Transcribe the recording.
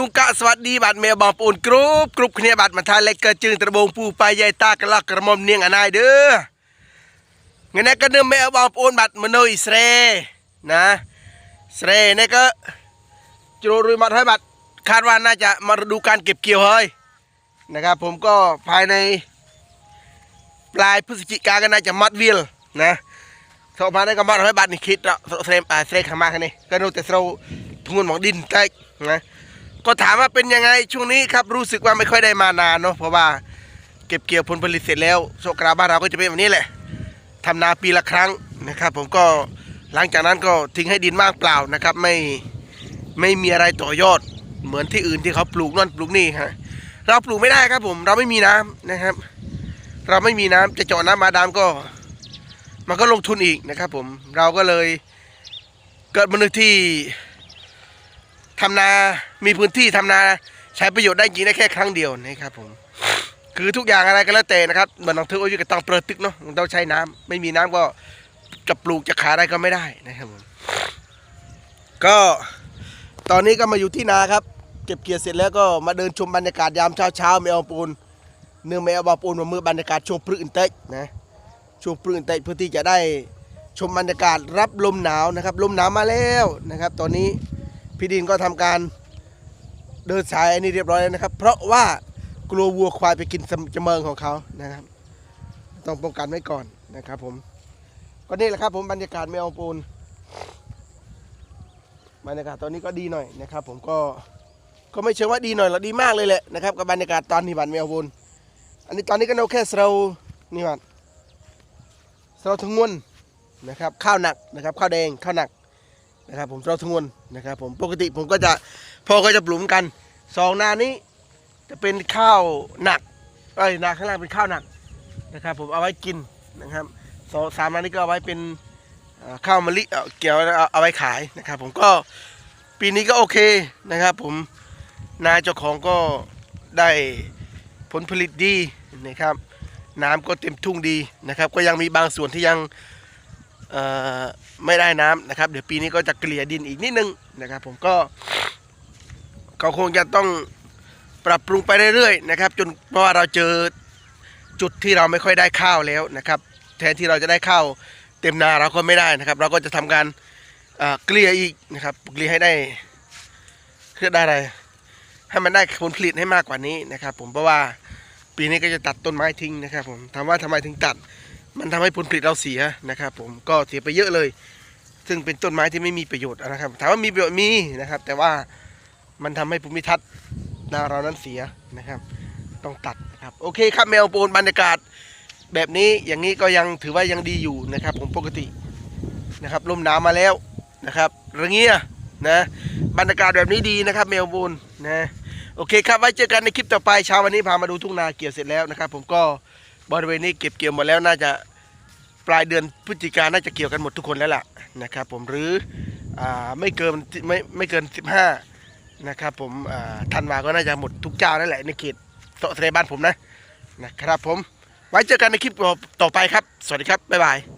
จุงกะสวัสดีบัดเมียบองปูนกรุบกรุบปเนี่ยบัดมาทายเล็กเกิดจึงตระบงปูไปใหญ่ตากระลักกระมอมเนียงอันนายเด้อเงี้ยนะก็เนื้อเม่บองปูนบัดมโนอิสเรนะสเรเนี่ยก็จูรุยมัดให้บัดคาดว่าน่าจะมาดูการเก็บเกี่ยวเฮ้ยนะครับ ผมก็ภายในปลายพฤศจิกาก็น่าจะมัดวิลนะสอบมาได้ก็มัดให้บัดนี่คิดเราเสรมอ่าเสรขมาคันนี้ก็นูแต่เราทุ่งมองดินใกล้นะ ก็ถามว่าเป็นยังไงช่วงนี้ครับรู้สึกว่าไม่ค่อยได้มานานเนาะเพราะว่าเก็บเกี่ยวผลผลิตเสร็จแล้วโชคกราบ้านเราก็จะเป็นแบบนี้แหละทำนาปีละครั้งนะครับ ผมก็หลังจากนั้นก็ทิ้งให้ดินว่างเปล่านะครับ ไม่ไม่มีอะไรต่อยอด เหมือนที่อื่นที่เขาปลูกนั่นปลูกนี่ฮะเราปลูกไม่ได้ครับผมเราไม่มีน้ำนะครับ เราไม่มีน้ำจะเจาะน้ำมาดามก็ มันก็ลงทุนอีกนะครับ ผมเราก็เลยเกิดมนึกที่ ทำนา มีพื้นที่ทำนาใช้ประโยชน์ได้จริงได้แค่ครั้งเดียวนะครับผม คือทุกอย่างอะไรก็แล้วแต่นะครับเหมือนน้องเธอโอ้ยก็ต้องเปิดตึกเนาะต้องใช้น้ำไม่มีน้ำก็จะปลูกจะขายอะไรก็ไม่ได้นะครับผม ก็ตอนนี้ก็มาอยู่ที่นาครับ เก็บเกี่ยวเสร็จแล้วก็มาเดินชมบรรยากาศยามเช้าเช้าๆไม่เอาปูนเนื่องไม่เอาบาปูนมาเมื่อบรรยากาศช่วงพฤอินเตกนะช่วงพฤอินเตกเพื่อที่จะได้ชมบรรยากาศรับลมหนาวนะครับ ลมหนาวมาแล้วนะครับ ตอนนี้ พี่ดินก็ทำการเดินสายอันนี้เรียบร้อยแล้วนะครับ เพราะว่ากลัววัวควายไปกินจเมิงของเขานะครับ ต้องป้องกันไว้ก่อนนะครับผมก็นี่แหละครับผมบรรยากาศไม่เอาปูนบรรยากาศตอนนี้ก็ดีหน่อยนะครับ ผมก็ก็ไม่เชิงว่าดีหน่อยหรอกดีมากเลยแหละนะครับกับบรรยากาศตอนนี้บันไม่เอาปูนอันนี้ตอนนี้ก็เอาแค่เรานี่มันเราทั้งงวนนะครับ ข้าวหนักนะครับ ข้าวแดงข้าวหนัก นะครับผมเราทงวนนะครับผมปกติผมก็จะพ่อก็จะปลูกเหมือนกันสองนานี้ จะเป็นข้าวหนักเอ้นาข้างล่างเป็นข้าวหนักนะครับ ผมเอาไว้กินนะครับสองสามนานี้ก็เอาไว้เป็นข้าวมะลิเอ่อเกี่ยวเอาไว้ขายนะครับ ผมก็ปีนี้ก็โอเคนะครับ ผมนาเจ้าของก็ได้ผลผลิตดีนะครับ น้ำก็เต็มทุ่งดีนะครับ ก็ยังมีบางส่วนที่ยัง ไม่ได้น้ำนะครับ เดี๋ยวปีนี้ก็จะเกลี่ยดินอีกนิดนึงนะครับ ผมก็ก็คงจะต้องปรับปรุงไปเรื่อยๆนะครับ จนเพราะว่าเราเจอจุดที่เราไม่ค่อยได้ข้าวแล้วนะครับ แทนที่เราจะได้ข้าวเต็มนาเราก็ไม่ได้นะครับ เราก็จะทำการเกลี่ยอีกนะครับเกลี่ยให้ได้เพื่อได้อะไรให้มันได้ผลผลิตให้มากกว่านี้นะครับ ผมเพราะว่าปีนี้ก็จะตัดต้นไม้ทิ้งนะครับ ผมถามว่าทำไมถึงตัด มันทำให้ผลผลิตเราเสียนะครับ ผมก็เสียไปเยอะเลย ซึ่งเป็นต้นไม้ที่ไม่มีประโยชน์นะครับ ถามว่ามีประโยชน์มีนะครับ แต่ว่ามันทำให้ภูมิทัศน์นาเรานั้นเสียนะครับ ต้องตัดนะครับ โอเคครับแมวโปนบรรยากาศ แบบนี้อย่างนี้ก็ยังถือว่ายังดีอยู่นะครับ ผมปกตินะครับลมหนาวมาแล้วนะครับระเงียนะบรรยากาศแบบนี้ดีนะครับเมลบูนนะโอเคครับไว้เจอกันในคลิปต่อไปเช้าวันนี้พามาดูทุ่งนาเกี่ยวเสร็จแล้วนะครับ ผมก็ บริเวณนี้เก็บเกี่ยวหมดแล้วน่าจะปลายเดือนพฤศจิกาน่าจะเกี่ยวกันหมดทุกคนแล้วล่ะนะครับ ผมหรืออไม่เกินไม่ไม่เกิน 15 นะครับ ผมธันวาก็น่าจะหมดทุกเจ้านั่นแหละในเขตโตะเลบ้านผมนะนะครับผมไว้เจอกันในคลิปต่อไปครับ สวัสดีครับ บ๊ายบาย